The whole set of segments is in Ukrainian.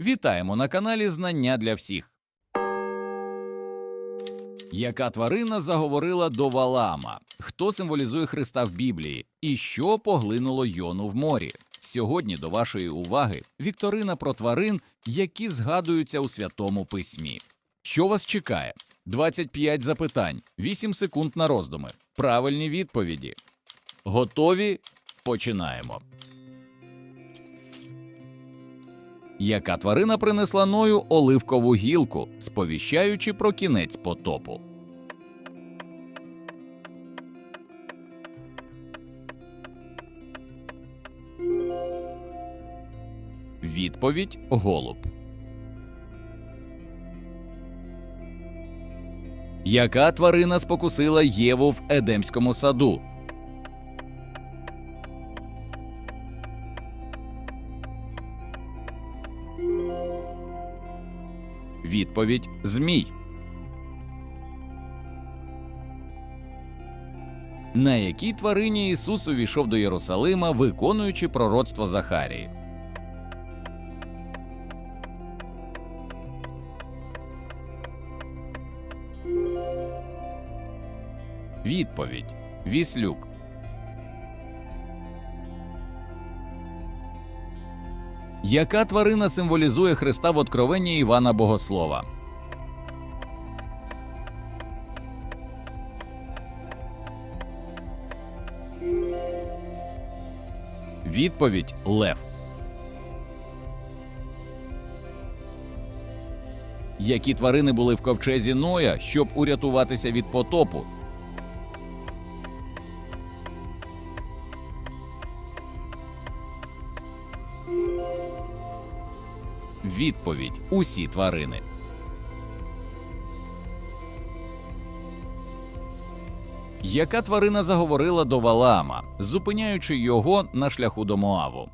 Вітаємо на каналі Знання для всіх. Яка тварина заговорила до Валаама? Хто символізує Христа в Біблії? І що поглинуло Йону в морі? Сьогодні до вашої уваги вікторина про тварин, які згадуються у святому письмі. Що вас чекає? 25 запитань, 8 секунд на роздуми. Правильні відповіді. Готові? Починаємо. Яка тварина принесла Ною оливкову гілку, сповіщаючи про кінець потопу? Відповідь голуб. Яка тварина спокусила Єву в Едемському саду? Відповідь Змій. На якій тварині Ісус увійшов до Єрусалима, виконуючи пророцтво Захарії? Відповідь Віслюк. Яка тварина символізує Христа в Откровенні Івана Богослова? Відповідь Лев. Які тварини були в ковчезі Ноя, щоб урятуватися від потопу? Відповідь усі тварини. Яка тварина заговорила до Валаама, зупиняючи його на шляху до Моаву?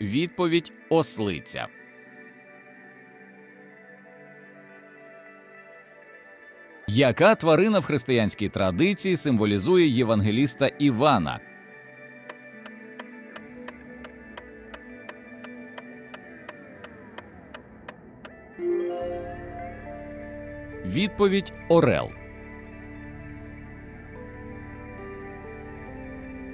Відповідь ослиця. Яка тварина в християнській традиції символізує євангеліста Івана? Відповідь Орел.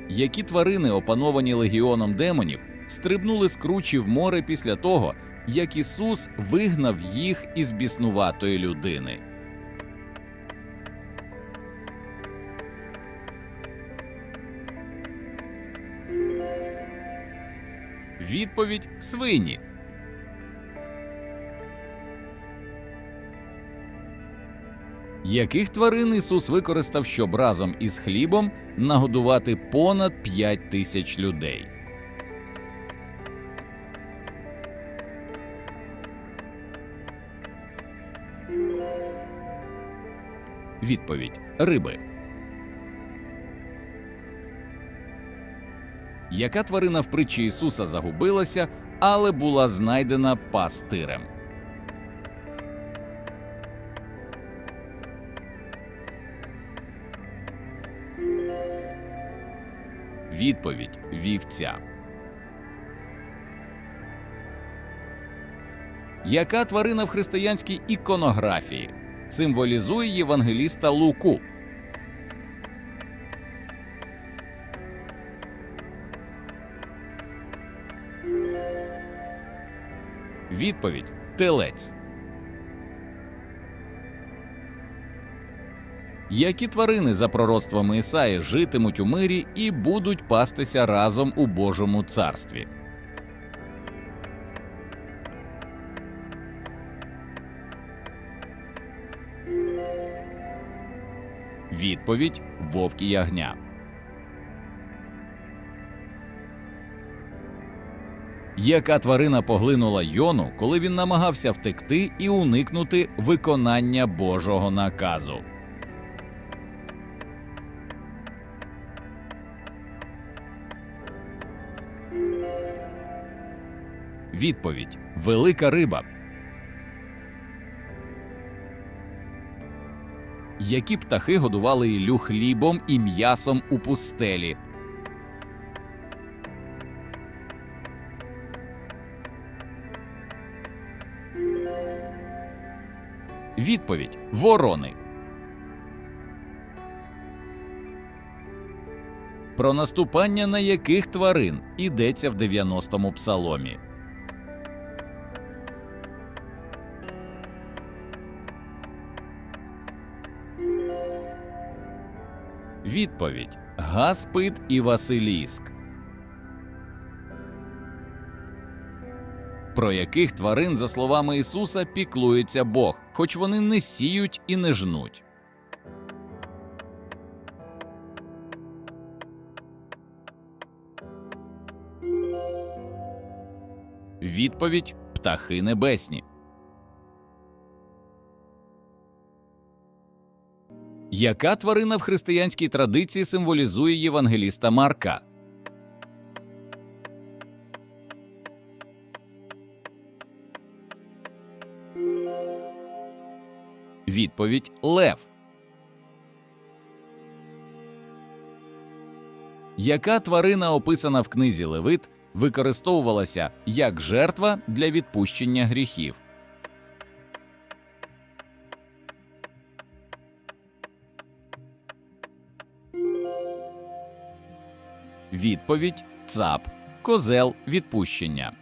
Які тварини, опановані легіоном демонів, стрибнули з кручі в море після того, як Ісус вигнав їх із біснуватої людини? Відповідь свині. Яких тварин Ісус використав, щоб разом із хлібом нагодувати понад 5 тисяч людей? Відповідь риби. Яка тварина в притчі Ісуса загубилася, але була знайдена пастирем? Відповідь вівця. Яка тварина в християнській іконографії символізує євангеліста Луку? Відповідь телець. Які тварини за пророцтвами Ісаї житимуть у мирі і будуть пастися разом у Божому царстві? Відповідь вовк і ягня. Яка тварина поглинула Йону, коли він намагався втекти і уникнути виконання Божого наказу? Відповідь велика риба. Які птахи годували Іллю хлібом і м'ясом у пустелі? Відповідь Ворони. Про наступання на яких тварин йдеться в 90-му псаломі. Відповідь Гаспид і Василіск. Про яких тварин, за словами Ісуса, піклується Бог, хоч вони не сіють і не жнуть. Відповідь птахи небесні. Яка тварина в християнській традиції символізує євангеліста Марка? Відповідь Лев. Яка тварина, описана в книзі Левит, використовувалася як жертва для відпущення гріхів? Відповідь ЦАП Козел відпущення.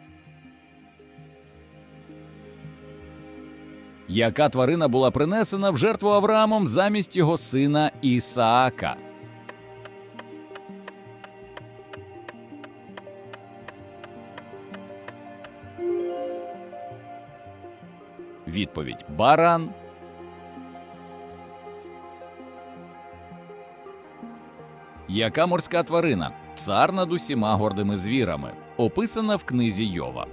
Яка тварина була принесена в жертву Авраамом замість його сина Ісаака? Відповідь Баран. Яка морська тварина? Цар над усіма гордими звірами, описана в книзі Йова.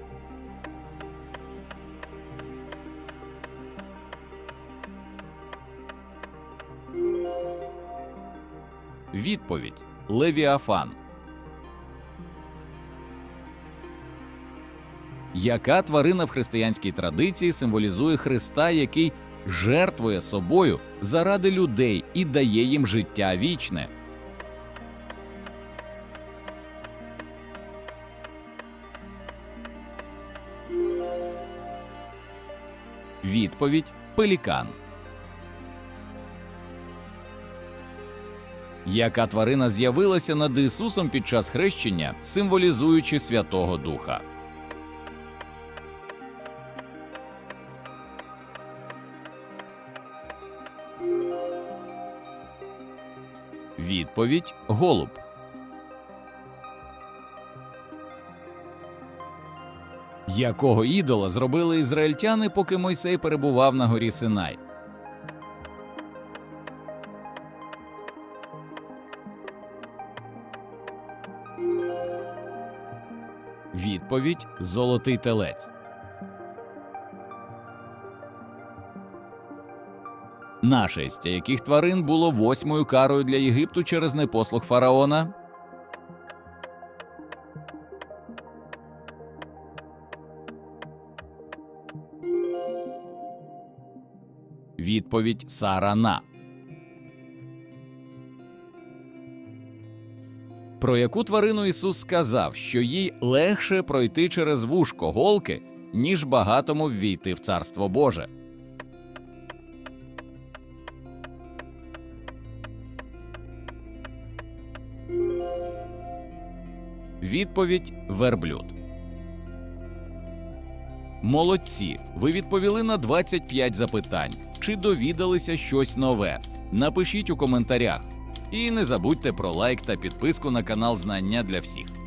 Відповідь Левіафан. Яка тварина в християнській традиції символізує Христа, який жертвує собою заради людей і дає їм життя вічне? Відповідь Пелікан. Яка тварина з'явилася над Ісусом під час хрещення, символізуючи Святого Духа? Відповідь Голуб. Якого ідола зробили ізраїльтяни, поки Мойсей перебував на горі Синай? Відповідь Золотий телець. Нашестя яких тварин було восьмою карою для Єгипту через непослух фараона? Відповідь Сарана. Про яку тварину Ісус сказав, що їй легше пройти через вушко голки, ніж багатому ввійти в Царство Боже? Відповідь верблюд. Молодці. Ви відповіли на 25 запитань. Чи довідалися щось нове? Напишіть у коментарях. І не забудьте про лайк та підписку на канал Знання для всіх.